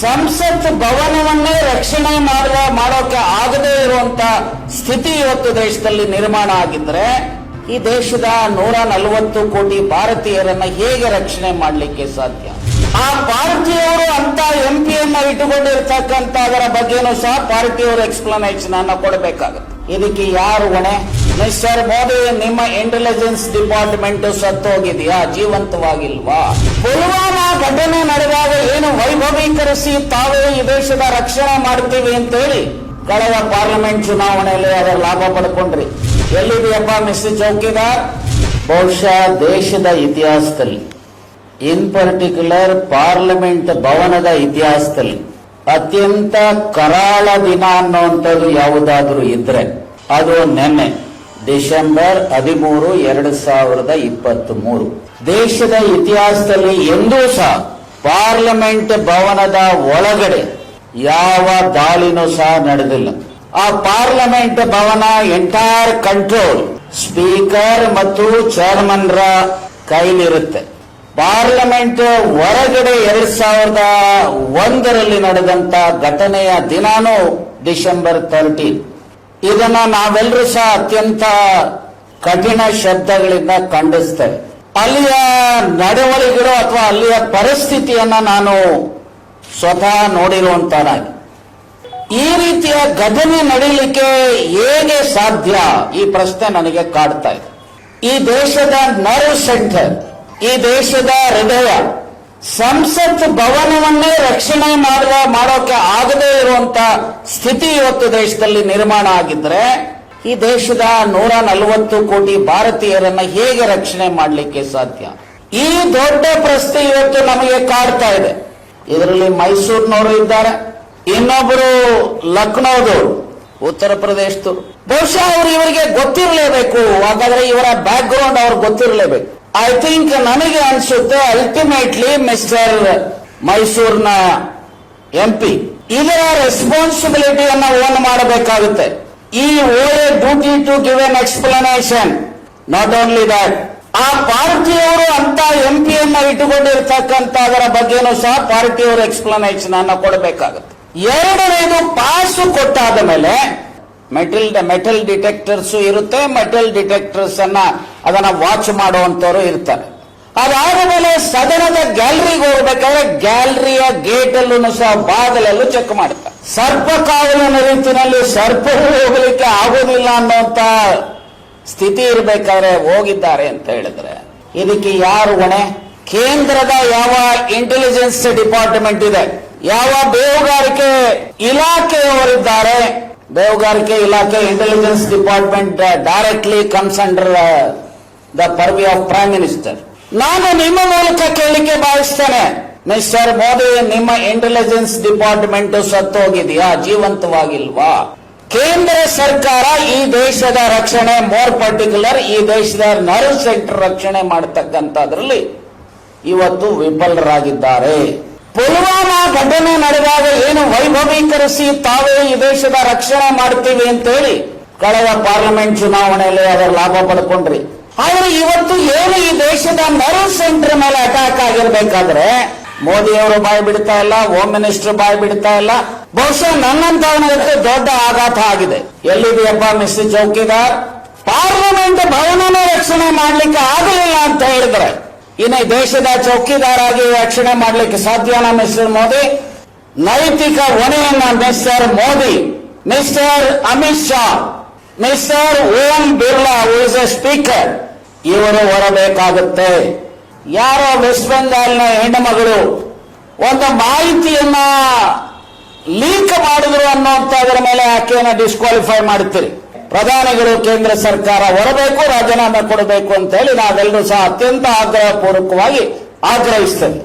ಸಂಸತ್ ಭವನವನ್ನೇ ರಕ್ಷಣೆ ಮಾಡುವ ಮಾಡೋಕೆ ಆಗದೇ ಇರುವಂತ ಸ್ಥಿತಿ ಇವತ್ತು ದೇಶದಲ್ಲಿ ನಿರ್ಮಾಣ ಆಗಿದ್ರೆ ಈ ದೇಶದ ನೂರ ನಲವತ್ತು ಕೋಟಿ ಭಾರತೀಯರನ್ನ ಹೇಗೆ ರಕ್ಷಣೆ ಮಾಡಲಿಕ್ಕೆ ಸಾಧ್ಯ? ಆ ಪಾರ್ಟಿಯವರು ಅಂತ ಎಂ ಪಿಯನ್ನ ಇಟ್ಟುಕೊಂಡಿರ್ತಕ್ಕಂಥ ಅದರ ಬಗ್ಗೆನೂ ಸಹ ಪಾರ್ಟಿಯವರು ಎಕ್ಸ್ಪ್ಲನೇಷನ್ ಅನ್ನ ಕೊಡಬೇಕಾಗುತ್ತೆ. ಇದಕ್ಕೆ ಯಾರು ಹೊಣೆ? ಮಿಸ್ಟರ್ ಮೋದಿ, ನಿಮ್ಮ ಇಂಟೆಲಿಜೆನ್ಸ್ ಡಿಪಾರ್ಟ್ಮೆಂಟ್ ಸತ್ತೋಗಿದೆಯಾ? ಜೀವಂತವಾಗಿಲ್ವಾ? ಪುಲ್ವಾಮಾ ಘಟನೆ ನಡೆದಾಗ ಏನು ವೈಭವೀಕರಿಸಿ ತಾವೇ ಈ ದೇಶದ ರಕ್ಷಣೆ ಮಾಡ್ತೀವಿ ಅಂತೇಳಿ ಕಳೆದ ಪಾರ್ಲಿಮೆಂಟ್ ಚುನಾವಣೆಯಲ್ಲಿ ಅದರ ಲಾಭ ಪಡ್ಕೊಂಡ್ರಿ. ಎಲ್ಲಿದೆಯಪ್ಪ ಮಿಸ್ಟರ್ ಚೌಕಿದಾರ್? ಬಹುಶಃ ದೇಶದ ಇತಿಹಾಸದಲ್ಲಿ. ಇನ್ ಪರ್ಟಿಕ್ಯುಲರ್ ಪಾರ್ಲಿಮೆಂಟ್ ಭವನದ ಇತಿಹಾಸದಲ್ಲಿ. ಅತ್ಯಂತ ಕರಾಳ ದಿನ ಅನ್ನುವಂಥದ್ದು ಯಾವುದಾದ್ರೂ ಇದ್ರೆ. ಅದು ನಿನ್ನೆ, ಡಿಸೆಂಬರ್ ಹದಿಮೂರು, ಎರಡು ಸಾವಿರದ ಇಪ್ಪತ್ತ್ ಮೂರು ದೇಶದ ಇತಿಹಾಸದಲ್ಲಿ ಎಂದೂ ಸಹ ಪಾರ್ಲಿಮೆಂಟ್ ಭವನದ ಒಳಗಡೆ ಯಾವ ದಾಳಿನೂ ಸಹ ನಡೆದಿಲ್ಲ. ಆ ಪಾರ್ಲಿಮೆಂಟ್ ಭವನ ಎಂಟೈರ್ ಕಂಟ್ರೋಲ್ ಸ್ಪೀಕರ್ ಮತ್ತು ಚೇರ್ಮನ್ರ ಕೈಲಿರುತ್ತೆ. ಪಾರ್ಲಿಮೆಂಟ್ ಹೊರಗಡೆ ಎರಡ್ ಸಾವಿರದ ಒಂದರಲ್ಲಿ ನಡೆದಂತ ಘಟನೆಯ ದಿನಾನೂ ಡಿಸೆಂಬರ್ ತರ್ಟೀನ್ ಇದನ್ನ ನಾವೆಲ್ಲರೂ ಸಹ ಅತ್ಯಂತ ಕಠಿಣ ಶಬ್ದಗಳಿಂದ ಖಂಡಿಸ್ತೇವೆ. ಅಲ್ಲಿಯ ನಡವಳಿಕೆಗಳು ಅಥವಾ ಅಲ್ಲಿಯ ಪರಿಸ್ಥಿತಿಯನ್ನ ನಾನು ಸ್ವತಃ ನೋಡಿರುವಂತನಾಗಿ ಈ ರೀತಿಯ ಘಟನೆ ನಡೀಲಿಕ್ಕೆ ಹೇಗೆ ಸಾಧ್ಯ? ಈ ಪ್ರಶ್ನೆ ನನಗೆ ಕಾಡ್ತಾ ಇದೆ. ಈ ದೇಶದ ನರ್ವ್ ಸೆಂಟರ್ ಈ ದೇಶದ ಹೃದಯ ಸಂಸತ್ ಭವನವನ್ನೇ ರಕ್ಷಣೆ ಮಾಡುವ, ಮಾಡೋಕೆ ಆಗದೇ ಇರುವಂತ ಸ್ಥಿತಿ ಇವತ್ತು ದೇಶದಲ್ಲಿ ನಿರ್ಮಾಣ ಆಗಿದ್ರೆ, ಈ ದೇಶದ ನೂರ ನಲವತ್ತು ಕೋಟಿ ಭಾರತೀಯರನ್ನ ಹೇಗೆ ರಕ್ಷಣೆ ಮಾಡಲಿಕ್ಕೆ ಸಾಧ್ಯ? ಈ ದೊಡ್ಡ ಪ್ರಶ್ನೆ ಇವತ್ತು ನಮಗೆ ಕಾಡ್ತಾ ಇದೆ. ಇದರಲ್ಲಿ ಮೈಸೂರಿನವರು ಇದ್ದಾರೆ ಇನ್ನೊಬ್ಬರು ಲಕ್ನೋದವರು, ಉತ್ತರ ಪ್ರದೇಶದವರು. ಬಹುಶಃ ಅವರು ಇವರಿಗೆ ಗೊತ್ತಿರಲೇಬೇಕು, ಹಾಗಾದ್ರೆ ಇವರ ಬ್ಯಾಕ್ ಗ್ರೌಂಡ್ ಅವ್ರಿಗೆ ಗೊತ್ತಿರಲೇಬೇಕು. ಐ ಥಿಂಕ್ ನನಗೆ ಅನ್ಸುತ್ತೆ ಅಲ್ಟಿಮೇಟ್ಲಿ ಮಿಸ್ಟರ್ ಮೈಸೂರಿನ ಎಂ ಪಿ ಇದರ ರೆಸ್ಪಾನ್ಸಿಬಿಲಿಟಿಯನ್ನು ಓನ್ ಮಾಡಬೇಕಾಗುತ್ತೆ. ಈ owe a duty to give an explanation not only that ಆ ಪಾರ್ಟಿಯವರು ಅಂತ ಎಂ ಪಿಯನ್ನ ಇಟ್ಟುಕೊಂಡಿರ್ತಕ್ಕಂಥ ಅದರ ಬಗ್ಗೆನೂ ಸಹ ಪಾರ್ಟಿಯವರು ಎಕ್ಸ್ಪ್ಲನೇಷನ್ ಅನ್ನ ಕೊಡಬೇಕಾಗುತ್ತೆ. ಎರಡನೇದು ಪಾಸು ಕೊಟ್ಟಾದ ಮೇಲೆ ಮೆಟಲ್ ಮೆಟಲ್ ಡಿಟೆಕ್ಟರ್ಸ್ ಇರುತ್ತೆ ಮೆಟಲ್ ಡಿಟೆಕ್ಟರ್ಸ್ ಅನ್ನ ಅದನ್ನ ವಾಚ್ ಮಾಡುವಂತವರು ಇರ್ತಾರೆ. ಅದಾದ ಮೇಲೆ ಸದನದ ಗ್ಯಾಲರಿಗೆ ಹೋಗ್ಬೇಕಾದ್ರೆ ಗ್ಯಾಲರಿಯ ಗೇಟ್ ಅಲ್ಲೂ ಸಹ ಬಾಗಿಲಲ್ಲೂ ಚೆಕ್ ಮಾಡ್ತಾರೆ. ಸರ್ಪ ಕಾವಲಿನ ರೀತಿಯಲ್ಲಿ ಸರ್ಪವೂ ಹೋಗಲಿಕ್ಕೆ ಆಗೋದಿಲ್ಲ ಅನ್ನುವಂತ ಸ್ಥಿತಿ ಇರಬೇಕಾದ್ರೆ ಹೋಗಿದ್ದಾರೆ ಅಂತ ಹೇಳಿದ್ರೆ, ಇದಕ್ಕೆ ಯಾರು ಹೊಣೆ? ಕೇಂದ್ರದ ಯಾವ ಇಂಟೆಲಿಜೆನ್ಸ್ ಡಿಪಾರ್ಟ್ಮೆಂಟ್ ಇದೆ? ಯಾವ ಬೇಹುಗಾರಿಕೆ ಇಲಾಖೆಯವರಿದ್ದಾರೆ? ಬೇಹುಗಾರಿಕೆ ಇಲಾಖೆ intelligence department directly under the purview of prime minister ನಾನು ನಿಮ್ಮ ಮೂಲಕ ಕೇಳಲಿಕ್ಕೆ ಭಾವಿಸ್ತೇನೆ. ಮಿಸ್ಟರ್ ಮೋದಿ, ನಿಮ್ಮ ಇಂಟೆಲಿಜೆನ್ಸ್ ಡಿಪಾರ್ಟ್ಮೆಂಟ್ ಸತ್ತೋಗಿದೆಯಾ? ಜೀವಂತವಾಗಿಲ್ವಾ? ಕೇಂದ್ರ ಸರ್ಕಾರ ಈ ದೇಶದ ರಕ್ಷಣೆ ಮೋರ್ ಪರ್ಟಿಕ್ಯುಲರ್ ಈ ದೇಶದ ನರ್ವ್ ಸೆಂಟರ್ ರಕ್ಷಣೆ ಮಾಡತಕ್ಕಂಥದ್ರಲ್ಲಿ ಇವತ್ತು ವಿಫಲರಾಗಿದ್ದಾರೆ. ಪುಲ್ವಾಮಾ ಘಟನೆ ನಡೆದಾಗ ಏನು ವೈಭವೀಕರಿಸಿ ತಾವೇ ಈ ದೇಶದ ರಕ್ಷಣೆ ಮಾಡ್ತೀವಿ ಅಂತೇಳಿ, ಕಳೆದ ಪಾರ್ಲಿಮೆಂಟ್ ಚುನಾವಣೆಯಲ್ಲಿ ಅದರ ಲಾಭ ಪಡ್ಕೊಂಡ್ರಿ. ಆದ್ರೆ ಇವತ್ತು ಏನು ಈ ದೇಶದ ನರ್ವ್ ಸೆಂಟರ್ ಮೇಲೆ ಅಟ್ಯಾಕ್ ಆಗಿರ್ಬೇಕಾದ್ರೆ ಮೋದಿ ಅವರು ಬಾಯಿ ಬಿಡ್ತಾ ಇಲ್ಲ ಹೋಮ್ ಮಿನಿಸ್ಟರ್ ಬಾಯಿ ಬಿಡ್ತಾ ಇಲ್ಲ. ಬಹುಶಃ ನನ್ನಂತವನಿಗೆ ದೊಡ್ಡ ಆಘಾತ ಆಗಿದೆ. ಎಲ್ಲಿದೆಯಪ್ಪ ಮಿಸ್ಟರ್ ಚೌಕಿದಾರ್? ಪಾರ್ಲಿಮೆಂಟ್ ಭವನನೇ ರಕ್ಷಣೆ ಮಾಡ್ಲಿಕ್ಕೆ ಆಗಲಿಲ್ಲ ಅಂತ ಹೇಳಿದ್ರೆ, ಇನ್ನು ದೇಶದ ಚೌಕಿದಾರಾಗಿ ರಕ್ಷಣೆ ಮಾಡ್ಲಿಕ್ಕೆ ಸಾಧ್ಯನ ಮಿಸ್ಟರ್ ಮೋದಿ? ನೈತಿಕ ಹೊಣೆಯನ್ನ mister Modi mister Amit Shah. Mister Om Birla is a speaker ಇವರು ಹೊರಬೇಕಾಗುತ್ತೆ. ಯಾರೋ ವೆಸ್ಟ್ ಬೆಂಗಾಲ್ನ ಹೆಣ್ಣು ಮಗಳು ಒಂದು ಮಾಹಿತಿಯನ್ನ ಲೀಕ್ ಮಾಡಿದ್ರು ಅದರ ಮೇಲೆ ಆಕೆಯನ್ನ ಡಿಸ್ಕ್ವಾಲಿಫೈ ಮಾಡುತ್ತೀರಿ ಪ್ರಧಾನಿಗಳು ಕೇಂದ್ರ ಸರ್ಕಾರ ಹೊರಬೇಕು, ರಾಜೀನಾಮೆ ಕೊಡಬೇಕು ಅಂತ ಹೇಳಿ ನಾವೆಲ್ಲರೂ ಸಹ ಅತ್ಯಂತ ಆಗ್ರಹಪೂರ್ವಕವಾಗಿ ಆಗ್ರಹಿಸ್ತೇವೆ.